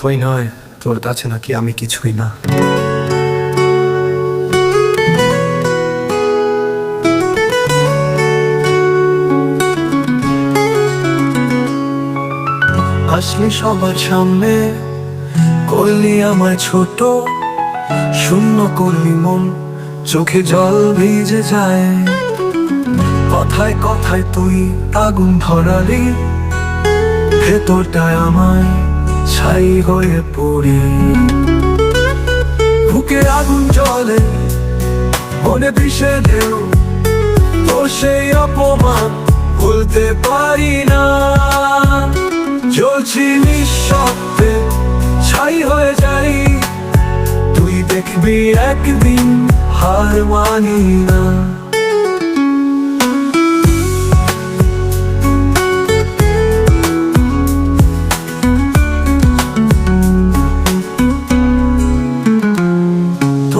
তুই নয় তোর কাছে নাকি আমি কিছুই না। আসলি সবার সামনে করলি আমার ছোট, শূন্য করলি মন, চোখে জল ভিজে যায়। কথায় কথায় তুই আগুন ধরালি, ভেতরটায় আমায় ছাই হয়ে পড়ি। বুকে আগুন জলে মনে বিষে ঢেউ। তো সেই অপমান ভুলতে পারি না। জ্বলছি নিঃশব্দে, ছাই হয়ে যাই। তুই দেখবি একদিন হার মানি না।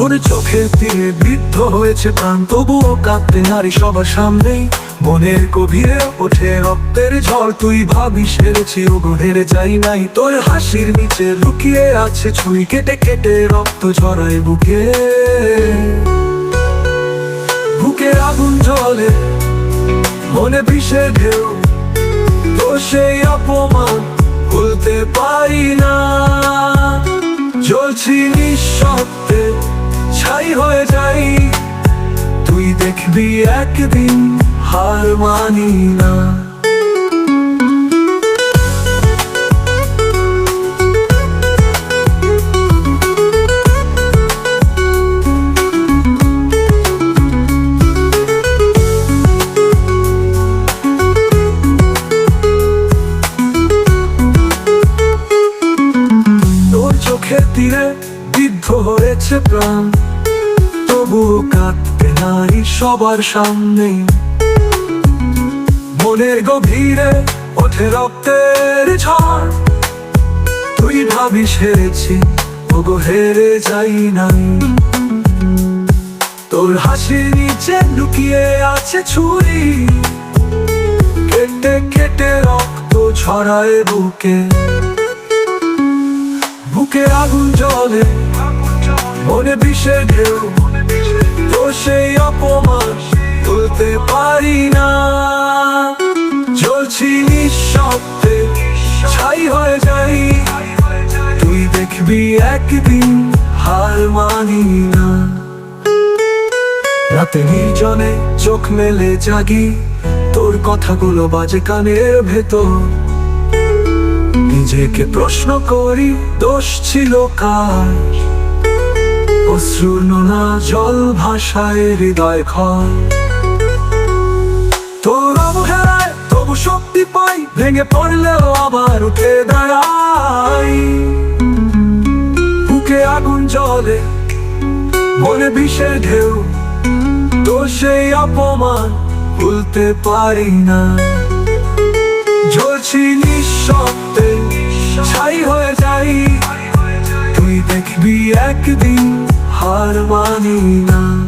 তোর চোখের তীরে বিদ্ধ হয়েছে প্রাণ, তবুও কাঁদতে নারী সবার সামনেই। মনের গভীরে ওঠে রক্তের ঝড়, তুই ভাবিস হেরেছি ও গো হেরে যাই নাই। তোর হাসির নিচে লুকিয়ে আছে ছুরি কেটে কেটে রক্ত ঝরায় বুকে। বুকে আগুন জ্বলে, মনে বিষে ঢেউ। তো সেই অপমান ভুলতে পারি না। জ্বলছি নিঃশব্দে ছাই হয়ে যাই তুই দেখবি একদিন হার মানি না। চোখের তীরে বিদ্ধ হয়েছে প্রাণ। তবুও কাঁদতে নাই সবার সামনে মনের গভীরে ওঠে রক্তের ঝড়। তুই ভাবিস হেরেছি ওগো হেরে যাই নাই। তোর হাসির নিচে লুকিয়ে আছে ছুরি। কেটে কেটে রক্ত ছড়ায় বুকে। বুকে আগুন জ্বলে, মনে বিষে ঢেউ। সেই অপমান তুলতে পারি না। চলছি নিঃশব্দে, ছাই হয়ে যাই। তুই দেখবি একদিন হার মানি না। রাতে নির্জনে চোখ মেলে জাগি, তোর কথাগুলো বাজে কানের ভেতর। নিজেকে প্রশ্ন করি, দোষ ছিল কার? অশ্রুর নোনা জল ভাষায় হৃদয় ঘর। তোর অবহেলায় তবু শক্তি পাই, ভেঙে পড়লেও আবার উঠে দাঁড়াই। বুকে আগুন জলে মনে বিষে ঢেউ, তো সেই অপমান ভুলতে পারি না। জ্বলছি নিঃশব্দে, ছাই হয়ে যাই, তুই দেখবি একদিন হার মানি না